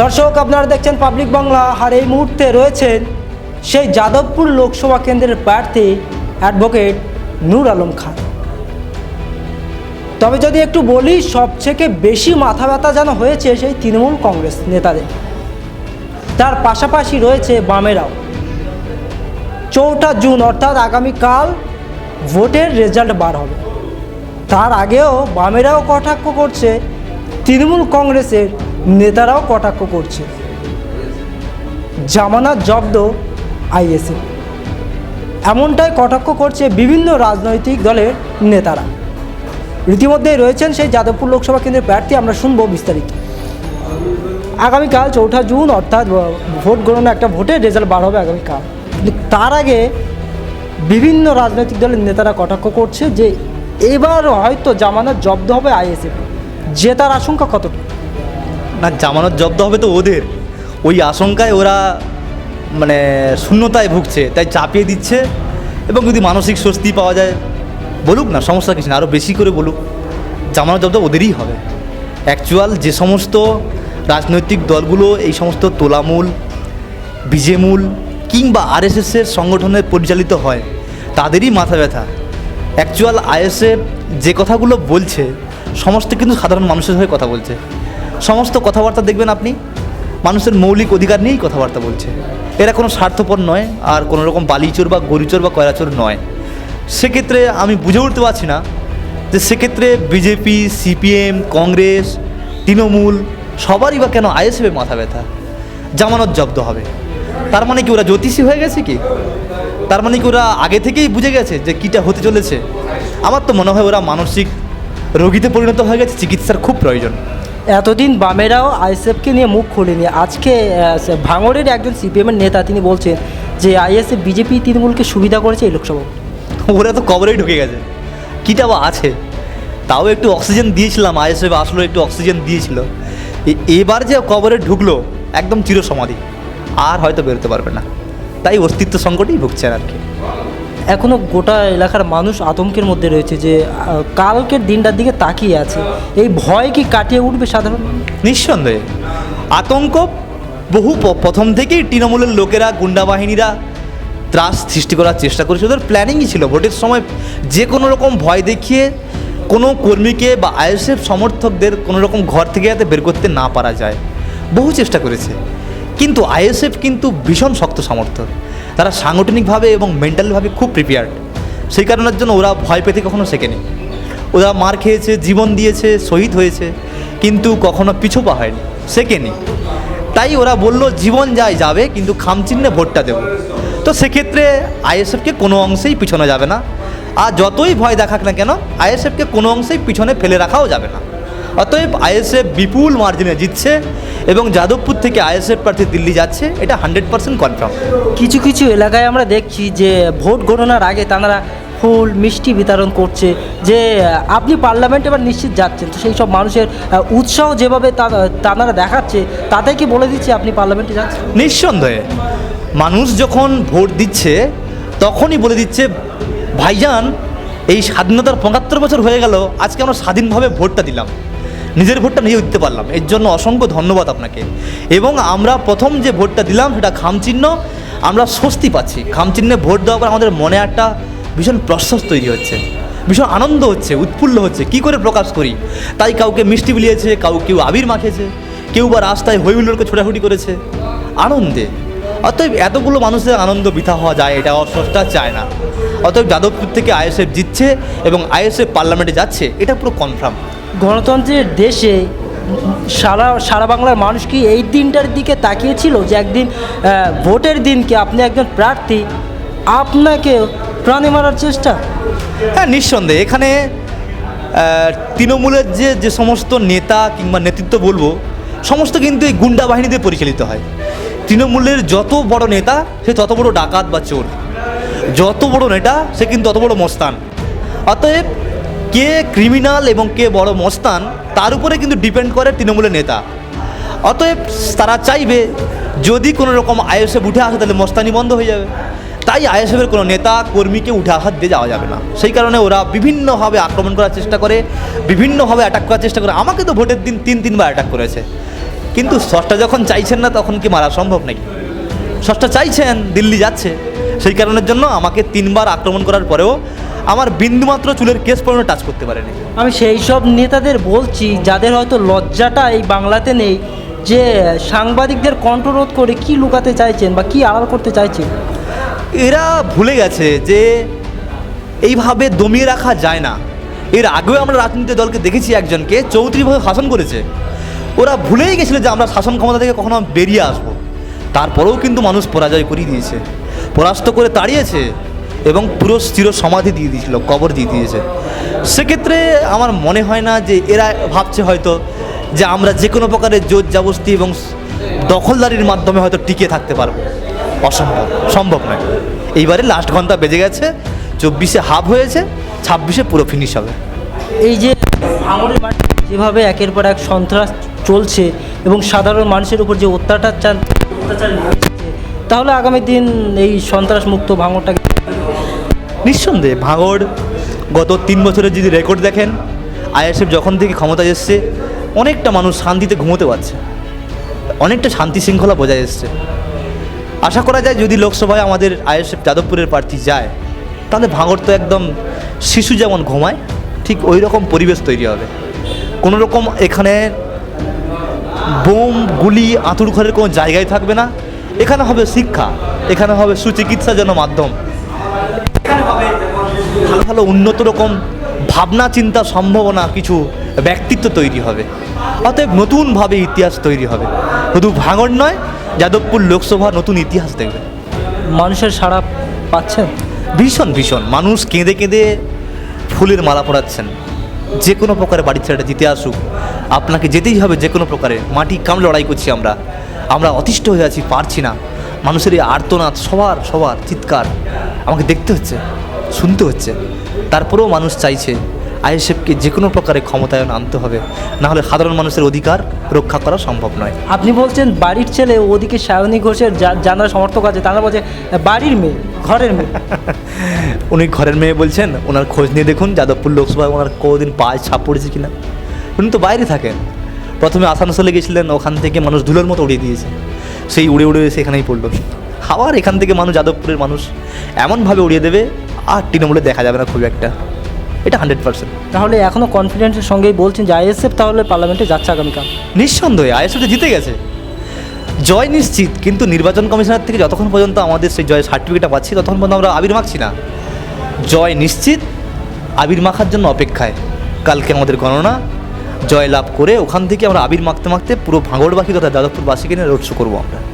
দর্শক, আপনারা দেখছেন পাবলিক বাংলা আর এই মুহূর্তে রয়েছেন সেই যাদবপুর লোকসভা কেন্দ্রের প্রার্থী অ্যাডভোকেট নূর আলম খান। তবে যদি একটু বলি, সবথেকে বেশি মাথা ব্যথা যেন হয়েছে সেই তৃণমূল কংগ্রেস নেতাদের। তার পাশাপাশি রয়েছে বামেরাও। চৌঠা জুন, অর্থাৎ আগামীকাল ভোটের রেজাল্ট বার হবে। তার আগেও বামেরাও কটাক্ষ করছে তৃণমূল কংগ্রেসের নেতারাও কটাক্ষ করছে। জামানত জব্দ আইএসএ এমনটাই কটাক্ষ করছে বিভিন্ন রাজনৈতিক দলের নেতারা। ইতিমধ্যেই রয়েছেন সেই যাদবপুর লোকসভা কেন্দ্রের প্রার্থী, আমরা শুনব বিস্তারিত। আগামীকাল চৌঠা জুন, অর্থাৎ ভোট গণনা একটা ভোটের রেজাল্ট বার হবে আগামীকাল। তার আগে বিভিন্ন রাজনৈতিক দলের নেতারা কটাক্ষ করছে যে, এবার হয়তো জামানত জব্দ হবে আইএসএফ। জেতার আশঙ্কা কতটা না, জামানত জব্দ হবে তো ওদের। ওই আশঙ্কায় ওরা মানে শূন্যতায় ভুগছে, তাই চাপিয়ে দিচ্ছে। এবং যদি মানসিক স্বস্তি পাওয়া যায়, বলুক না, সমস্যা কিছু না আরও বেশি করে বলুক, জামানত জব্দ ওদেরই হবে। অ্যাকচুয়াল যে সমস্ত রাজনৈতিক দলগুলো, এই সমস্ত তোলামূল, বিজেমূল, কিংবা আরএসএসের সংগঠনের পরিচালিত হয়, তাদেরই মাথা ব্যথা। অ্যাকচুয়াল আইএসএফ যে কথাগুলো বলছে, সমস্ত কিন্তু সাধারণ মানুষের হয়ে কথা বলছে। সমস্ত কথাবার্তা দেখবেন আপনি, মানুষের মৌলিক অধিকার নিয়েই কথাবার্তা বলছে। এরা কোনো স্বার্থপর নয়, আর কোনো রকম বালিচোর বা গরিচোর বা কয়রাচোর নয়। সেক্ষেত্রে আমি বুঝে উঠতে পারছি না যে সেক্ষেত্রে বিজেপি, সিপিএম, কংগ্রেস, তৃণমূল, সবারই বা কেন আইএসএফের মাথা ব্যথা? জামানত জব্দ হবে। তার মানে কি ওরা জ্যোতিষী হয়ে গেছে কি? তার মানে কি ওরা আগে থেকেই বুঝে গেছে যে কীটা হতে চলেছে? আমার তো মনে হয় ওরা মানসিক রোগীতে পরিণত হয়ে গেছে, চিকিৎসার খুব প্রয়োজন। এতদিন বামেরাও আইএসএফকে নিয়ে মুখ খোলেনি। আজকে ভাঙড়ের একজন সিপিএমের নেতা তিনি বলছেন যে আইএসএফ, বিজেপি তৃণমূলকে সুবিধা করেছে এই লোকসভা ওরা তো কবরেই ঢুকে গেছে। কীটা বা আছে? তাও একটু অক্সিজেন দিয়েছিলাম, আইএসএফ আসলো, একটু অক্সিজেন দিয়েছিল। এবার যে কবরে ঢুকলো, একদম চিরসমাধি। আর হয়তো বেরোতে পারবে না। তাই অস্তিত্ব সংকটেই ভুগছেন আর কি। এখনও গোটা এলাকার মানুষ আতঙ্কের মধ্যে রয়েছে যে কালকের দিনটার দিকে তাকিয়ে আছে। এই ভয় কি কাটিয়ে উঠবে সাধারণ? নিঃসন্দেহে। আতঙ্ক বহু প্রথম থেকেই তৃণমূলের লোকেরা, গুন্ডা বাহিনীরা ত্রাস সৃষ্টি করার চেষ্টা করেছে। ওদের প্ল্যানিংই ছিল। ভোটের সময় যে কোনো রকম ভয় দেখিয়ে কোনো কর্মীকে বা আইএসএফ সমর্থকদের কোনো রকম ঘর থেকে যাতে বের করতে না পারা যায়, বহু চেষ্টা করেছে। কিন্তু আইএসএফ কিন্তু ভীষণ শক্ত সমর্থক। তারা সাংগঠনিকভাবে এবং মেন্টালিভাবে খুব প্রিপেয়ার্ড সেই কারণের জন্য ওরা ভয় পেতে কখনো শেখেনি। ওরা মার খেয়েছে, জীবন দিয়েছে, শহীদ হয়েছে, কিন্তু কখনো পিছু পা হয়নি, শেখেনি। তাই ওরা বলল, জীবন যায় যাবে, কিন্তু খামচিহ্নে ভোটটা দেবো। তো সেক্ষেত্রে আইএসএফকে কোনো অংশেই পিছনে যাবে না। আর যতই ভয় দেখাক না কেন, আইএসএফকে কোনো অংশেই পিছনে ফেলে রাখাও যাবে না। অতএব আইএসএফ বিপুল মার্জিনে জিতছে এবং যাদবপুর থেকে আইএসএফ প্রার্থী দিল্লি যাচ্ছে এটা হান্ড্রেড পার্সেন্ট কনফার্ম কিছু কিছু এলাকায় আমরা দেখছি যে ভোট গণনার আগে তারা ফুল মিষ্টি বিতরণ করছে যে আপনি পার্লামেন্ট এবার নিশ্চিত যাচ্ছেন তো সেই সব মানুষের উৎসাহ যেভাবে তারা দেখাচ্ছে তাতে কি বলে দিচ্ছে আপনি পার্লামেন্টে যাচ্ছেন? নিঃসন্দেহে মানুষ যখন ভোট দিচ্ছে তখনই বলে দিচ্ছে ভাইজান এই স্বাধীনতার পঁচাত্তর বছর হয়ে গেল আজকে আমরা স্বাধীনভাবে ভোটটা দিলাম। নিজের ভোটটা নিজে দিতে পারলাম। এর জন্য অসংখ্য ধন্যবাদ আপনাকে। এবং আমরা প্রথম যে ভোটটা দিলাম, সেটা খামচিহ্ন আমরা স্বস্তি পাচ্ছি। খামচিহ্নে ভোট দেওয়ার পর আমাদের মনে একটা ভীষণ প্রশ্বাস তৈরি হচ্ছে। ভীষণ আনন্দ হচ্ছে, উৎফুল্ল হচ্ছে। কি করে প্রকাশ করি? তাই কাউকে মিষ্টি বিলিয়েছে, কাউ কেউ আবির মাখেছে কেউ বা রাস্তায় হইহুল্লোড়কে ছোটাছুটি করেছে। আনন্দে। অতএব এতগুলো মানুষের আনন্দ বৃথা হওয়া যায়, এটা অস্রষ্টা চায় না। অতএব যাদবপুর থেকে আইএসএফ জিতছে এবং আইএসএফ পার্লামেন্টে যাচ্ছে, এটা পুরো কনফার্ম গণতন্ত্রের দেশে সারা সারা বাংলার মানুষ কি এই দিনটার দিকে তাকিয়েছিল যে একদিন ভোটের দিনকে আপনি একজন প্রার্থী, আপনাকে প্রাণে মারার চেষ্টা? হ্যাঁ নিঃসন্দেহে। এখানে তৃণমূলের যে যে সমস্ত নেতা কিংবা নেতৃত্ব বলব, সমস্ত কিন্তু এই গুন্ডা বাহিনীতে পরিচালিত হয়। তৃণমূলের যত বড় নেতা, সে তত বড় ডাকাত বা চোর। যত বড় নেতা, সে কিন্তু তত বড় মস্তান। অতএব কে ক্রিমিনাল এবং কে বড় মস্তান, তার উপরে কিন্তু ডিপেন্ড করে তৃণমূলের নেতা। অতএব তারা চাইবে, যদি কোনো রকম আইএসএফ উঠে আসে, তাহলে মস্তানি বন্ধ হয়ে যাবে। তাই আইএসএফের কোনো নেতা, কর্মীকে উঠে আঘাত দিয়ে যাওয়া যাবে না। সেই কারণে ওরা বিভিন্নভাবে আক্রমণ করার চেষ্টা করে, বিভিন্নভাবে অ্যাটাক করার চেষ্টা করে। আমাকে তো ভোটের দিন তিন, তিনবার অ্যাটাক করেছে। কিন্তু ষষ্ঠটা যখন চাইছেন না, তখন কি মারা সম্ভব নাকি? ষষ্ঠটা চাইছেন, দিল্লি যাচ্ছে। সেই কারণের জন্য আমাকে তিনবার আক্রমণ করার পরেও আমার বিন্দুমাত্র চুলের কেস পর্যন্ত টাচ করতে পারেনি। আমি সেই সব নেতাদের বলছি যাদের হয়তো লজ্জাটা এই বাংলাতে নেই যে সাংবাদিকদের কণ্ঠরোধ করে কি লুকাতে চাইছেন বা কি আড়াল করতে চাইছেন? এরা ভুলে গেছে যে এইভাবে দমিয়ে রাখা যায় না। এর আগেও আমরা রাজনীতি দলকে দেখেছি একজনকে চৌধুরীভাবে শাসন করেছে। ওরা ভুলেই গেছিল যে আমরা শাসন ক্ষমতা থেকে কখনো বেরিয়ে আসব। তারপরেও কিন্তু মানুষ পরাজয় করিয়ে দিয়েছে। পরাস্ত করে তাড়িয়েছে এবং পুরো স্থির সমাধি দিয়ে দিয়েছিল, কবর দিয়ে দিয়েছে। সেক্ষেত্রে আমার মনে হয় না যে এরা ভাবছে হয়তো যে আমরা যে কোনো প্রকারের জোর জাবস্তি এবং দখলদারির মাধ্যমে হয়তো টিকে থাকতে পারব। অসম্ভব, সম্ভব নয়। এইবারে লাস্ট ঘণ্টা বেজে গেছে, চব্বিশে হাফ হয়েছে, ছাব্বিশে পুরো ফিনিশ হবে। এই যে ভাঙড়ের মাটি যেভাবে একের পর এক সন্ত্রাস চলছে এবং সাধারণ মানুষের উপর যে অত্যাচার চান অত্যাচার তাহলে আগামী দিন এই সন্ত্রাস মুক্ত ভাঙড়টাকে নিঃসন্দেহে ভাঙড় গত তিন বছরের যদি রেকর্ড দেখেন আইএসএফ যখন থেকে ক্ষমতায় এসছে, অনেকটা মানুষ শান্তিতে ঘুমোতে পারছে। অনেকটা শান্তি শৃঙ্খলা বজায় এসছে। আশা করা যায় যদি লোকসভায় আমাদের আইএসএফ যাদবপুরের প্রার্থী যায়, তাহলে ভাঙড় তো একদম শিশু যেমন ঘুমায়, ঠিক ওই রকম পরিবেশ তৈরি হবে। কোনো রকম এখানে বোম, গুলি আঁতুর ঘরের কোনো জায়গায় থাকবে না। এখানে হবে শিক্ষা, এখানে হবে সুচিকিৎসার জন্য মাধ্যম। ভালো ভালো উন্নত রকম ভাবনা চিন্তা সম্ভাবনা কিছু ব্যক্তিত্ব তৈরি হবে। অতএব নতুনভাবে ইতিহাস তৈরি হবে। শুধু ভাঙড় নয় যাদবপুর লোকসভা নতুন ইতিহাস দেখবে মানুষের সাড়া পাচ্ছেন? ভীষণ ভীষণ। মানুষ কেঁদে কেঁদে ফুলের মালা পরাচ্ছেন। যে কোনো প্রকারে বাড়ির ছেলেটা জিতে আসুক। আপনাকে যেতেই হবে যে কোনো প্রকারে। মাটি কাম লড়াই করছি আমরা। আমরা অতিষ্ঠ হয়ে আছি পারছি না। মানুষের এই আর্তনাদ সবার সবার চিৎকার আমাকে দেখতে হচ্ছে। শুনতে হচ্ছে। তারপরেও মানুষ চাইছে আইএসএফকে যে কোনো প্রকারে ক্ষমতায়ন আনতে হবে নাহলে সাধারণ মানুষের অধিকার রক্ষা করা সম্ভব নয়। আপনি বলছেন বাড়ির ছেলে ওদিকে সায়নী ঘোষের যা- যারা সমর্থক আছে তারা বলছে বাড়ির মেয়ে ঘরের মেয়ে। উনি ঘরের মেয়ে বলছেন ওনার খোঁজ নিয়ে দেখুন যাদবপুর লোকসভায় ওনার কোনোদিন পায়ে ছাপ পড়েছে কিনা। উনি তো বাইরে থাকেন। প্রথমে আসানসোলে গেছিলেন ওখান থেকে মানুষ ধুলোর মতো উড়িয়ে দিয়েছে। সেই উড়ে উড়ে এসে এখানেই পড়ল। আবার এখান থেকে মানুষ যাদবপুরের মানুষ এমনভাবে উড়িয়ে দেবে আর তৃণমূলে দেখা যাবে না খুব একটা। এটা হান্ড্রেড পার্সেন্ট। তাহলে এখনও কনফিডেন্সের সঙ্গেই বলছেন যে আইএসএফ তাহলে পার্লামেন্টে যাচ্ছে আগামীকাল। নিঃসন্দেহে আইএসএফ জিতে গেছে। জয় নিশ্চিত কিন্তু নির্বাচন কমিশনার থেকে যতক্ষণ পর্যন্ত আমাদের সেই জয় সার্টিফিকেটটা পাচ্ছি ততক্ষণ পর্যন্ত আমরা আবির মাখছি না। জয় নিশ্চিত আবির মাখার জন্য অপেক্ষায়। কালকে আমাদের গণনা জয় লাভ করে ওখান থেকে আমরা আবির মাখতে মাখতে পুরো ভাঙড়বাসী তথা যাদবপুরবাসীকে নিয়ে রোড শো করব আমরা।